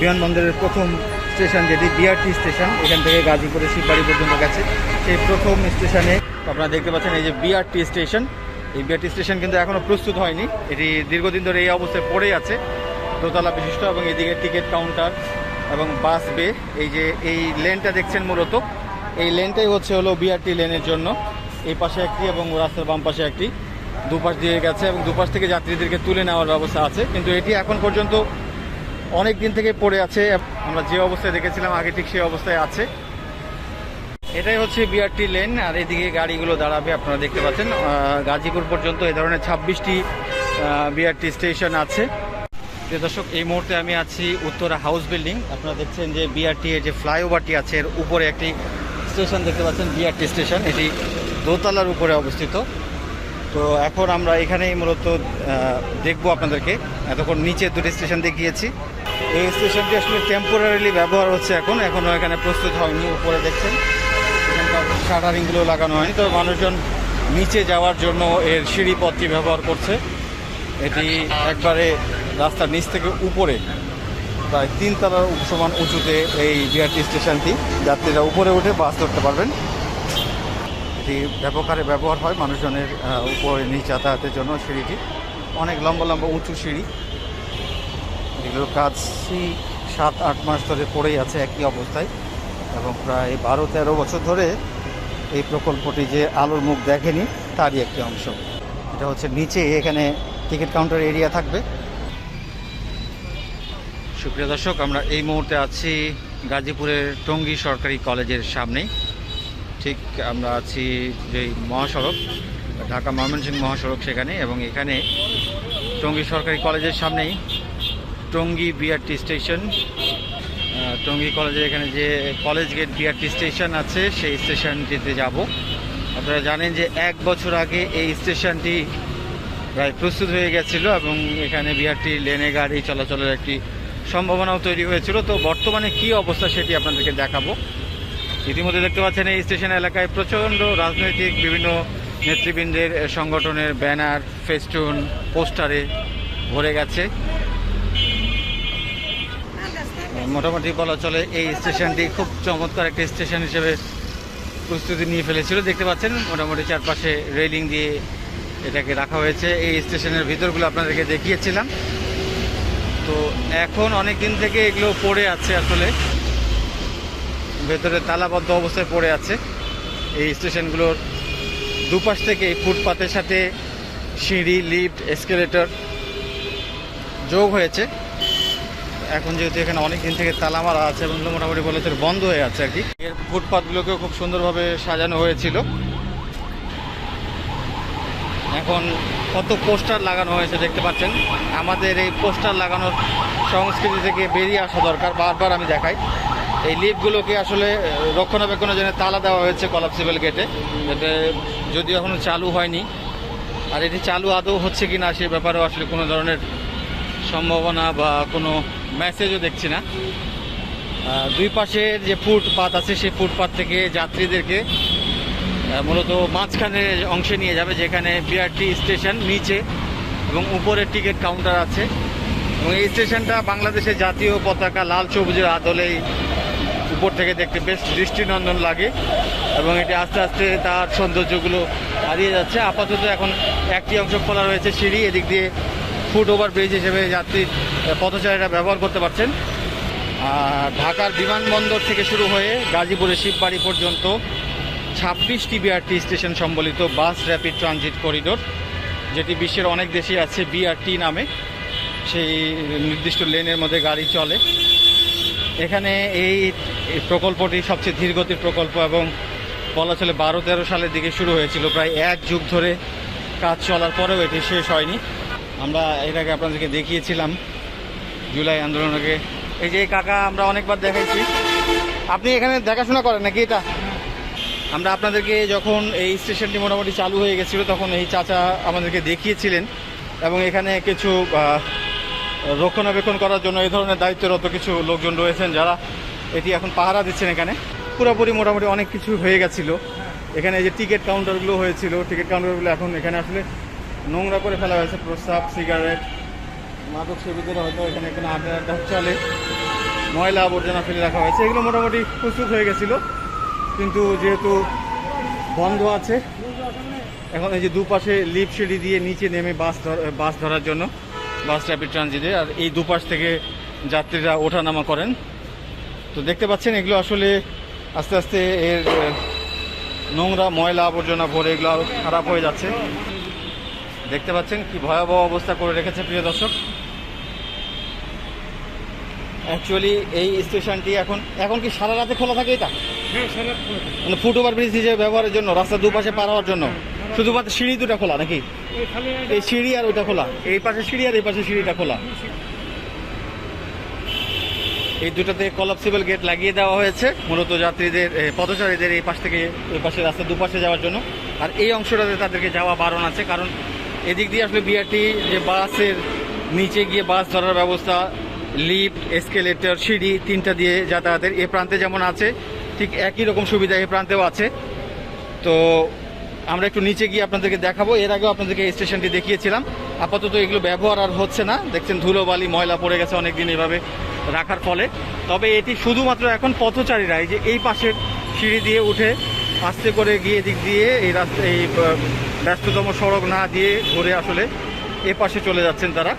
বিমানবন্দরের প্রথম স্টেশন যেটি বিআরটি স্টেশন, এখান থেকে গাজীপুরের শিববাড়ি পর্যন্ত গেছে। সেই প্রথম স্টেশনে আপনারা দেখতে পাচ্ছেন এই যে বিআরটি স্টেশন। এই বিআরটি স্টেশন কিন্তু এখনও প্রস্তুত হয়নি। এটি দীর্ঘদিন ধরে এই অবস্থায় পড়েই আছে। দোতলা বিশিষ্ট এবং এদিকে টিকিট কাউন্টার এবং বাস বে। এই যে এই লেনটা দেখছেন মূলত। এই লেনটাই হচ্ছে হলো বিআরটি লেনের জন্য। এই পাশে একটি এবং রাস্তার বাম পাশে একটি। দুপাশ দিয়ে গেছে এবং দুপাশ থেকে যাত্রীদেরকে তুলে নেওয়ার ব্যবস্থা আছে। কিন্তু এটি এখন পর্যন্ত অনেক দিন থেকে পড়ে আছে, আমরা যে অবস্থায় দেখেছিলাম আগে ঠিক সেই অবস্থায় আছে। এটাই হচ্ছে বিআরটি লেন আর এদিকে গাড়িগুলো দাঁড়াবে, আপনারা দেখতে পাচ্ছেন। গাজীপুর পর্যন্ত এ ধরনের ছাব্বিশটি বিআরটি স্টেশন আছে। দর্শক, এই মুহূর্তে আমি আছি উত্তরা হাউস বিল্ডিং আপনারা দেখছেন যে বিআরটি এর যে ফ্লাইওভারটি আছে, এর উপরে একটি স্টেশন দেখতে পাচ্ছেন বিআরটি স্টেশন এটি দোতলার উপরে অবস্থিত। তো এখন আমরা এখানেই মূলত দেখব আপনাদেরকে। এতক্ষণ নিচে দুটি স্টেশন দেখিয়েছি। এই স্টেশনটি আসলে টেম্পোরারিলি ব্যবহার হচ্ছে এখন। এখনও এখানে প্রস্তুত হয়নি, উপরে দেখছেন। শাটারিংগুলো লাগানো হয়নি। তবে মানুষজন নিচে যাওয়ার জন্য এর সিঁড়ি পথটি ব্যবহার করছে। এটি একবারে রাস্তার নিচ থেকে উপরে, প্রায় তিন তলার সমান উঁচুতে এই বিআরটি স্টেশনটি। যাত্রীরা উপরে উঠে বাস ধরতে পারবেন। এটি ব্যাপক হারে ব্যবহার হয় মানুষজনের উপরে নিচ যাতায়াতের জন্য সিঁড়িটি। অনেক লম্বা লম্বা উঁচু সিঁড়ি। এগুলোর কাজ সেই সাত, আট মাস ধরে পড়েই আছে একই অবস্থায় এবং প্রায় বারো, তেরো বছর ধরে এই প্রকল্পটি যে আলোর মুখ দেখেনি, তারই একটি অংশ। এটা হচ্ছে নিচে এখানে টিকিট কাউন্টার এরিয়া থাকবে। সুপ্রিয় দর্শক, আমরা এই মুহূর্তে আছি গাজীপুরের টঙ্গী সরকারি কলেজের সামনেই। ঠিক আমরা আছি যে মহাসড়ক, ঢাকা ময়মনসিংহ মহাসড়ক সেখানে এবং এখানে টঙ্গী সরকারি কলেজের সামনেই টঙ্গী বিআরটি স্টেশন। টঙ্গী কলেজের এখানে যে কলেজ গেট বিআরটি স্টেশন আছে, সেই স্টেশনটিতে যাব। আপনারা জানেন যে এক বছর আগে এই স্টেশনটি প্রায় প্রস্তুত হয়ে গেছিল এবং এখানে বিআরটি লেনে গাড়ি চলাচলের একটি সম্ভাবনাও তৈরি হয়েছিল। তো বর্তমানে কি অবস্থা সেটি আপনাদেরকে দেখাবো। ইতিমধ্যে দেখতে পাচ্ছেন এই স্টেশন এলাকায় প্রচণ্ড রাজনৈতিক বিভিন্ন নেতৃবৃন্দের সংগঠনের ব্যানার, ফেস্টুন, পোস্টারে ভরে গেছে। মোটামুটি বলা চলে এই স্টেশনটি খুব চমৎকার একটি স্টেশন হিসেবে প্রস্তুতি নিয়ে ফেলেছিল। দেখতে পাচ্ছেন, মোটামুটি চারপাশে রেলিং দিয়ে এটাকে রাখা হয়েছে। এই স্টেশনের ভিতরগুলো আপনাদেরকে দেখিয়েছিলাম। তো এখন অনেক দিন থেকে এগুলো পড়ে আছে আসলে। ভেতরে তালাবদ্ধ অবস্থায় পড়ে আছে। এই স্টেশনগুলোর দুপাশ থেকে ফুটপাতের সাথে সিঁড়ি, লিফট, এসকেলেটর যোগ হয়েছে। এখন যেহেতু এখানে অনেক দিন থেকে তালা মারা আছে এবং মোটামুটি বলেছে বন্ধ হয়ে আছে আর কি। এর ফুটপাতগুলোকেও খুব সুন্দরভাবে সাজানো হয়েছিল। এখন কত পোস্টার লাগানো হয়েছে দেখতে পাচ্ছেন। আমাদের এই পোস্টার লাগানোর সংস্কৃতি থেকে বেরিয়ে আসা দরকার, বারবার আমি দেখাই। এই লিফটগুলোকে আসলে রক্ষণাবেক্ষণের জন্য তালা দেওয়া হয়েছে কলাপসিবল গেটে। যাতে যদিও এখনও চালু হয়নি। আর এটি চালু আদৌ হচ্ছে কি না সে ব্যাপারেও আসলে কোনো ধরনের সম্ভাবনা বা কোনো মেসেজও দেখছি না। দুই পাশের যে ফুটপাত আছে, সেই ফুটপাত থেকে যাত্রীদেরকে মূলত মাঝখানে অংশে নিয়ে যাবে, যেখানে বিআরটি স্টেশন নিচে এবং উপরে টিকিট কাউন্টার আছে। এবং এই স্টেশনটা বাংলাদেশের জাতীয় পতাকা লাল সবুজের আদলেই উপর থেকে দেখতে বেশ দৃষ্টিনন্দন লাগে এবং এটি আস্তে আস্তে তার সৌন্দর্যগুলো হারিয়ে যাচ্ছে। আপাতত এখন একটি অংশ খোলা রয়েছে সিঁড়ি, এদিক দিয়ে ফুট ওভার ব্রিজ হিসেবে যাত্রী পথচারীরা ব্যবহার করতে পারছেন। ঢাকার বিমানবন্দর থেকে শুরু হয়ে গাজীপুরের শিববাড়ি পর্যন্ত ছাব্বিশটি বিআরটি স্টেশন সম্বলিত বাস র্যাপিড ট্রানজিট করিডোর, যেটি বিশ্বের অনেক দেশেই আছে বিআরটি নামে। সেই নির্দিষ্ট লেনের মধ্যে গাড়ি চলে। এখানে এই প্রকল্পটি সবচেয়ে ধীরগতির প্রকল্প এবং বলা চলে বারো তেরো সালের দিকে শুরু হয়েছিল। প্রায় এক যুগ ধরে কাজ চলার পরেও এটি শেষ হয়নি। আমরা এর আগে আপনাদেরকে দেখিয়েছিলাম জুলাই আন্দোলনকে। এই যে কাকা, আমরা অনেকবার দেখাইছি। আপনি এখানে দেখাশোনা করেন নাকি এটা? আমরা আপনাদেরকে যখন এই স্টেশনটি মোটামুটি চালু হয়ে গেছিল, তখন এই চাচা আমাদেরকে দেখিয়েছিলেন এবং এখানে কিছু রক্ষণাবেক্ষণ করার জন্য এই ধরনের দায়িত্বরত কিছু লোকজন রয়েছেন যারা এটি এখন পাহারা দিচ্ছেন এখানে। পুরোপুরি মোটামুটি অনেক কিছু হয়ে গেছিল। এখানে যে টিকিট কাউন্টারগুলো হয়েছিল, টিকিট কাউন্টারগুলো এখন এখানে আসলে নোংরা করে ফেলা হয়েছে, প্রস্রাব, সিগারেট, মাদক সেবীদের হয়তো এখানে কোনো আড্ডা আড্ডা চলে। ময়লা আবর্জনা ফেলে রাখা হয়েছে, এগুলো মোটামুটি প্রস্তুত হয়ে গেছিল। কিন্তু যেহেতু বন্ধ আছে, এখন এই যে দুপাশে লিপ সিঁড়ি দিয়ে নিচে নেমে বাস বাস ধরার জন্য, বাস র্যাপিড ট্রানজিটে আর এই দুপাশ থেকে যাত্রীরা ওঠানামা করেন। তো দেখতে পাচ্ছেন, এগুলো আসলে আস্তে আস্তে এর নোংরা ময়লা আবর্জনা ভরে এগুলো আরও খারাপ হয়ে যাচ্ছে। দেখতে পাচ্ছেন কি ভয়াবহ অবস্থা করে রেখেছে প্রিয় দর্শক। অ্যাকচুয়ালি এই স্টেশনটি এখন এখন কি সারা রাতে খোলা থাকে এটা? মানে ফুট ওভার ব্রিজ হিসেবে ব্যবহারের জন্য রাস্তার দুপাশে পার হওয়ার জন্য। শুধুমাত্র সিঁড়ি দুটো খোলা নাকি? এই সিঁড়ি আর ওইটা খোলা। এই পাশে সিঁড়ি আর এই পাশে সিঁড়িটা খোলা। এই দুটাতে কলাপসিবল গেট লাগিয়ে দেওয়া হয়েছে। মূলত যাত্রীদের পথচারীদের এই পাশ থেকে ওই পাশে রাস্তার দুপাশে যাওয়ার জন্য। আর এই অংশটাতে তাদেরকে যাওয়া বারণ আছে কারণ এদিক দিয়ে আসলে বিআরটি যে বাসের নিচে গিয়ে বাস ধরার ব্যবস্থা লিফট এসকেলেটর সিঁড়ি তিনটা দিয়ে যাতায়াতের এ প্রান্তে যেমন আছে, ঠিক একই রকম সুবিধা এ প্রান্তেও আছে। তো আমরা একটু নিচে গিয়ে আপনাদেরকে দেখাবো। এর আগেও আপনাদেরকে এই স্টেশনটি দেখিয়েছিলাম। আপাতত এগুলো ব্যবহার আর হচ্ছে না। দেখছেন ধুলো বালি ময়লা পড়ে গেছে অনেকদিন এভাবে রাখার ফলে। তবে এটি শুধুমাত্র এখন পথচারীরা, এই যে এই পাশের সিঁড়ি দিয়ে উঠে আস্তে করে গিয়ে দিক দিয়ে এই রাস্তা, এই ব্যস্ততম সড়ক না দিয়ে ঘুরে আসলে এ পাশে চলে যাচ্ছেন তারা।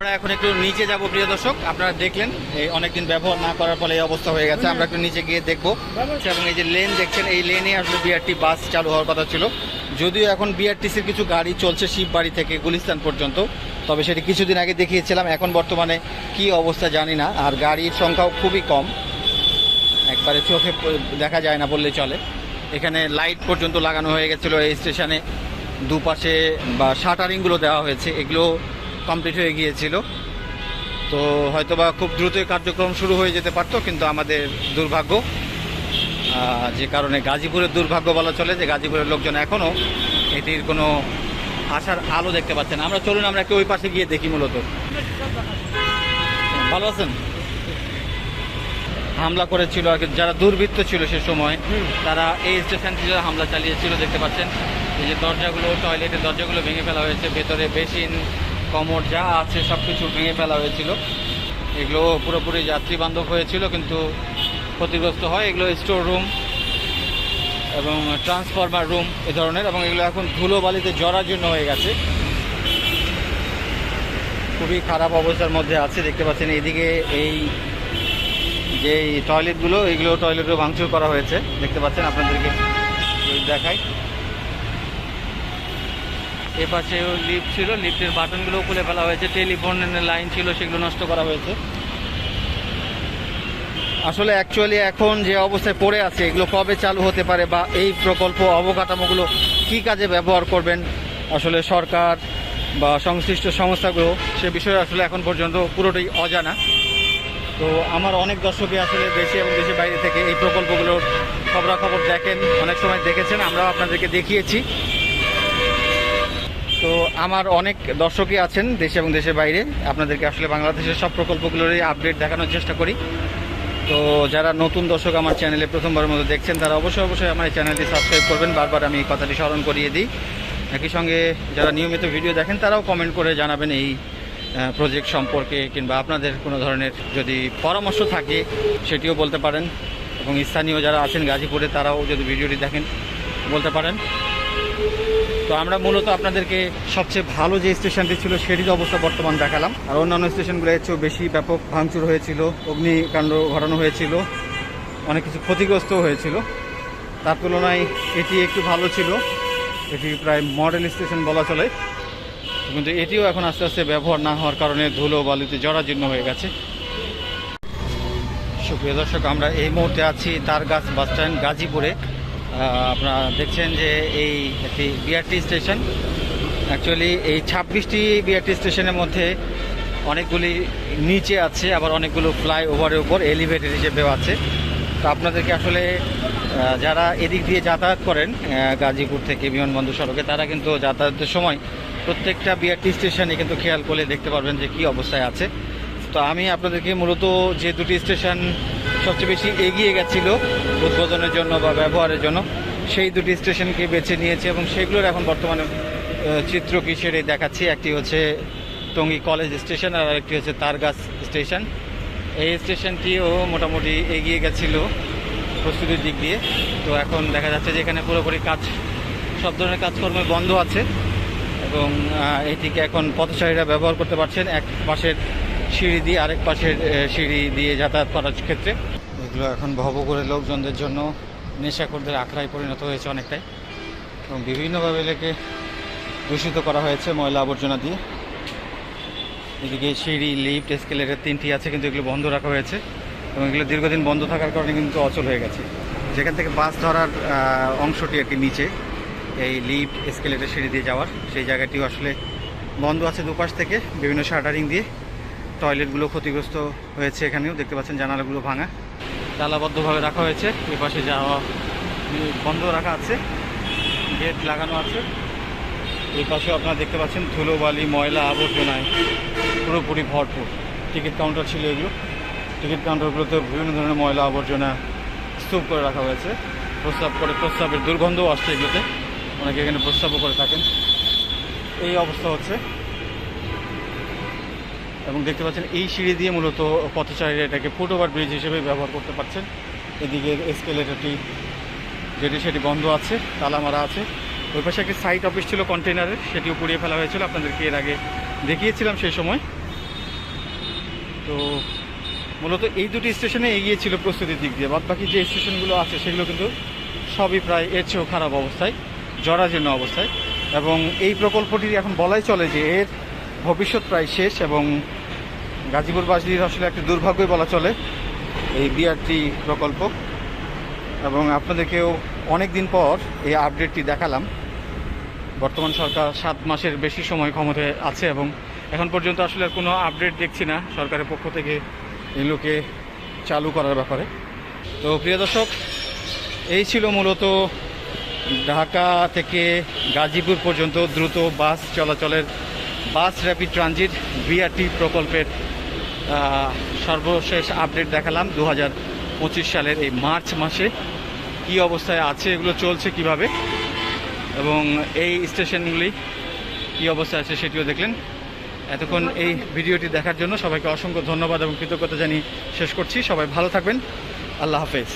আমরা এখন একটু নিচে যাব প্রিয় দর্শক। আপনারা দেখলেন, এই অনেকদিন ব্যবহার না করার ফলে এই অবস্থা হয়ে গেছে। আমরা একটু নিচে গিয়ে দেখব। এবং এই যে লেন দেখছেন, এই লেনে আসলে বিআরটি বাস চালু হওয়ার কথা ছিল। যদিও এখন বিআরটিসির কিছু গাড়ি চলছে শিববাড়ি থেকে গুলিস্তান পর্যন্ত, তবে সেটি কিছুদিন আগে দেখিয়েছিলাম। এখন বর্তমানে কি অবস্থা জানি না। আর গাড়ির সংখ্যাও খুবই কম। একবারে চোখে দেখা যায় না বললে চলে। এখানে লাইট পর্যন্ত লাগানো হয়ে গেছিল এই স্টেশনে। দুপাশে বা শাটারিংগুলো দেওয়া হয়েছে, এগুলো কমপ্লিট হয়ে গিয়েছিল। তো হয়তোবা খুব দ্রুতই কার্যক্রম শুরু হয়ে যেতে পারতো, কিন্তু আমাদের দুর্ভাগ্য যে কারণে গাজীপুরের দুর্ভাগ্য বলা চলে যে গাজীপুরের লোকজন এখনও এটির কোনো আশার আলো দেখতে পাচ্ছে না। আমরা চলুন, আমরা একটু ওই পাশে গিয়ে দেখি মূলত। ভালো আছেন? হামলা করেছিল আর কি যারা দুর্বৃত্ত ছিল সে সময় তারা এই স্টেশনটি হামলা চালিয়েছিল দেখতে পাচ্ছেন। এই যে দরজাগুলো টয়লেটের দরজাগুলো ভেঙে ফেলা হয়েছে ভেতরে বেসিন কমোড যা আছে সব কিছু ভেঙে ফেলা হয়েছিল। এগুলো পুরোপুরি যাত্রী বান্ধব হয়েছিল কিন্তু ক্ষতিগ্রস্ত হয়। এগুলো স্টোর রুম এবং ট্রান্সফরমার রুম এ ধরনের এবং এগুলো এখন ধুলো বালিতে জরাজীর্ণ হয়ে গেছে। খুবই খারাপ অবস্থার মধ্যে আছে দেখতে পাচ্ছেন। এদিকে এই যে এই টয়লেটগুলো এগুলো টয়লেটও ভাঙচুর করা হয়েছে, দেখতে পাচ্ছেন, আপনাদেরকে দেখাই। এ পাশে লিফট ছিল লিফটের বাটনগুলো খুলে ফেলা হয়েছে টেলিফোনের লাইন ছিল, সেগুলো নষ্ট করা হয়েছে। আসলে অ্যাকচুয়ালি এখন যে অবস্থায় পড়ে আছে, এগুলো কবে চালু হতে পারে বা এই প্রকল্প অবকাঠামোগুলো কি কাজে ব্যবহার করবেন, আসলে সরকার বা সংশ্লিষ্ট সংস্থাগুলো সে বিষয়ে আসলে এখন পর্যন্ত পুরোটাই অজানা। তো আমার অনেক দর্শকই আসলে দেশে এবং দেশের বাইরে থেকে এই প্রকল্পগুলোর খবরাখবর দেখেন, অনেক সময় দেখেছেন, আমরাও আপনাদেরকে দেখিয়েছি। তো আমার অনেক দর্শকই আছেন দেশে এবং দেশের বাইরে। আপনাদেরকে আসলে বাংলাদেশের সব প্রকল্পগুলোরই আপডেট দেখানোর চেষ্টা করি। তো যারা নতুন দর্শক আমার চ্যানেলে প্রথমবারের মতো দেখছেন, তারা অবশ্যই অবশ্যই আমার এই চ্যানেলটি সাবস্ক্রাইব করবেন। বারবার আমি কথাটি স্মরণ করিয়ে দিই। একই সঙ্গে যারা নিয়মিত ভিডিও দেখেন, তারাও কমেন্ট করে জানাবেন এই প্রজেক্ট সম্পর্কে কিংবা আপনাদের কোনো ধরনের যদি পরামর্শ থাকে, সেটিও বলতে পারেন। এবং স্থানীয় যারা আছেন গাজীপুরে, তারাও যদি ভিডিওটি দেখেন, বলতে পারেন। তো আমরা মূলত আপনাদেরকে সবচেয়ে ভালো যে স্টেশনটি ছিল সেটির অবস্থা বর্তমান দেখালাম। আর অন্যান্য স্টেশনগুলো এর চেয়েও বেশি ব্যাপক ভাঙচুর হয়েছিল, অগ্নিকাণ্ড ঘটানো হয়েছিল, অনেক কিছু ক্ষতিগ্রস্ত হয়েছিল। তার তুলনায় এটি একটু ভালো ছিল। এটি প্রায় মডেল স্টেশন বলা চলে। কিন্তু এটিও এখন আস্তে আস্তে ব্যবহার না হওয়ার কারণে ধুলো, বালিতে জরাজীর্ণ হয়ে গেছে। সুপ্রিয় দর্শক, আমরা এই মুহূর্তে আছি তারগাছ বাস স্ট্যান্ড, গাজীপুরে। আপনারা দেখছেন যে এই একটি বিআরটি স্টেশন। অ্যাকচুয়ালি এই ছাব্বিশটি বিআরটি স্টেশনের মধ্যে অনেকগুলি নিচে আছে, আবার অনেকগুলো ফ্লাই ওভারের উপর এলিভেটেড হিসেবেও আছে। তো আপনাদেরকে আসলে যারা এদিক দিয়ে যাতায়াত করেন গাজীপুর থেকে বিমানবন্দর সড়কে, তারা কিন্তু যাতায়াতের সময় প্রত্যেকটা বিআরটি স্টেশনে কিন্তু খেয়াল করলে দেখতে পারবেন যে কী অবস্থায় আছে। তো আমি আপনাদেরকে মূলত যে দুটি স্টেশন সবচেয়ে বেশি এগিয়ে গেছিল উদ্বোধনের জন্য বা ব্যবহারের জন্য, সেই দুটি স্টেশনকে বেছে নিয়েছি এবং সেগুলোর এখন বর্তমানে চিত্র কিসের দেখাচ্ছি। একটি হচ্ছে টঙ্গী কলেজ স্টেশন আর একটি হচ্ছে তারগাছ স্টেশন। এই স্টেশনটিও মোটামুটি এগিয়ে গেছিল প্রস্তুতির দিক দিয়ে। তো এখন দেখা যাচ্ছে যে এখানে পুরোপুরি কাজ, সব ধরনের কাজকর্ম বন্ধ আছে। এবং এটিকে এখন পথচারীরা ব্যবহার করতে পারছেন। এক পাশের সিঁড়ি দিয়ে আরেক পাশের সিঁড়ি দিয়ে যাতায়াত করার ক্ষেত্রে। এগুলো এখন ভব করে লোকজনদের জন্য নেশাখোরদের আখড়ায় পরিণত হয়েছে অনেকটাই। এবং বিভিন্নভাবে এলাকে দূষিত করা হয়েছে ময়লা আবর্জনা দিয়ে। এদিকে সিঁড়ি, লিফট, এসকেলেটার তিনটি আছে, কিন্তু এগুলো বন্ধ রাখা হয়েছে। এবং এগুলো দীর্ঘদিন বন্ধ থাকার কারণে কিন্তু অচল হয়ে গেছে। যেখান থেকে বাস ধরার অংশটি আর কি নিচে। এই লিফট এসকেলেটার সিঁড়ি দিয়ে যাওয়ার। সেই জায়গাটিও আসলে বন্ধ আছে দুপাশ থেকে, বিভিন্ন শাটারিং দিয়ে। টয়লেটগুলো ক্ষতিগ্রস্ত হয়েছে এখানেও, দেখতে পাচ্ছেন জানালাগুলো ভাঙা। তালাবদ্ধভাবে রাখা হয়েছে এ পাশে যাওয়া বন্ধ রাখা আছে, গেট লাগানো আছে। এই পাশে আপনারা দেখতে পাচ্ছেন ধুলোবালি, ময়লা আবর্জনায় পুরোপুরি ভরপুর। টিকিট কাউন্টার ছিল এগুলো। টিকিট কাউন্টারগুলোতে বিভিন্ন ধরনের ময়লা আবর্জনা স্তূপ করে রাখা হয়েছে। প্রস্রাব করে প্রস্রাবের দুর্গন্ধও আসছে এগুলোতে। অনেকে এখানে প্রস্রাবও করে থাকেন। এই অবস্থা হচ্ছে। এবং দেখতে পাচ্ছেন, এই সিঁড়ি দিয়ে মূলত পথচারীরা এটাকে ফুটওভার ব্রিজ হিসেবে ব্যবহার করতে পারছেন। এদিকে এসকেলেটারটি যেটি সেটি বন্ধ আছে তালা মারা আছে। ওই পাশে একটি সাইট অফিস ছিল কন্টেনারের সেটিও পুড়িয়ে ফেলা হয়েছিল। আপনাদেরকে এর আগে দেখিয়েছিলাম সেই সময়। তো মূলত এই দুটি স্টেশনে এগিয়ে ছিল প্রস্তুতির দিক দিয়ে। বাদ বাকি যে স্টেশনগুলো আছে, সেগুলো কিন্তু সবই প্রায় এর চেয়েও খারাপ অবস্থায়। জরাজীর্ণ অবস্থায়। এবং এই প্রকল্পটির এখন বলাই চলে যে এর ভবিষ্যৎ প্রায় শেষ এবং গাজীপুরবাসীর আসলে একটা দুর্ভাগ্যই বলা চলে এই বিআরটি প্রকল্প। এবং আপনাদেরকেও অনেক দিন পর এই আপডেটটি দেখালাম। বর্তমান সরকার সাত মাসের বেশি সময় ক্ষমতায় আছে এবং এখন পর্যন্ত আসলে কোনো আপডেট দেখছি না সরকারের পক্ষ থেকে এগুলোকে চালু করার ব্যাপারে। তো প্রিয় দর্শক, এই ছিল মূলত ঢাকা থেকে গাজীপুর পর্যন্ত দ্রুত বাস চলাচলের, বাস র্যাপিড ট্রানজিট বিআরটি প্রকল্পের সর্বশেষ আপডেট দেখালাম দু হাজার পঁচিশ সালের এই মার্চ মাসে। কি অবস্থায় আছে, এগুলো চলছে কীভাবে? এবং এই স্টেশনগুলি কী অবস্থায় আছে সেটিও দেখলেন। এতক্ষণ এই ভিডিওটি দেখার জন্য সবাইকে অসংখ্য ধন্যবাদ এবং কৃতজ্ঞতা জানিয়ে শেষ করছি। সবাই ভালো থাকবেন। আল্লাহ হাফেজ।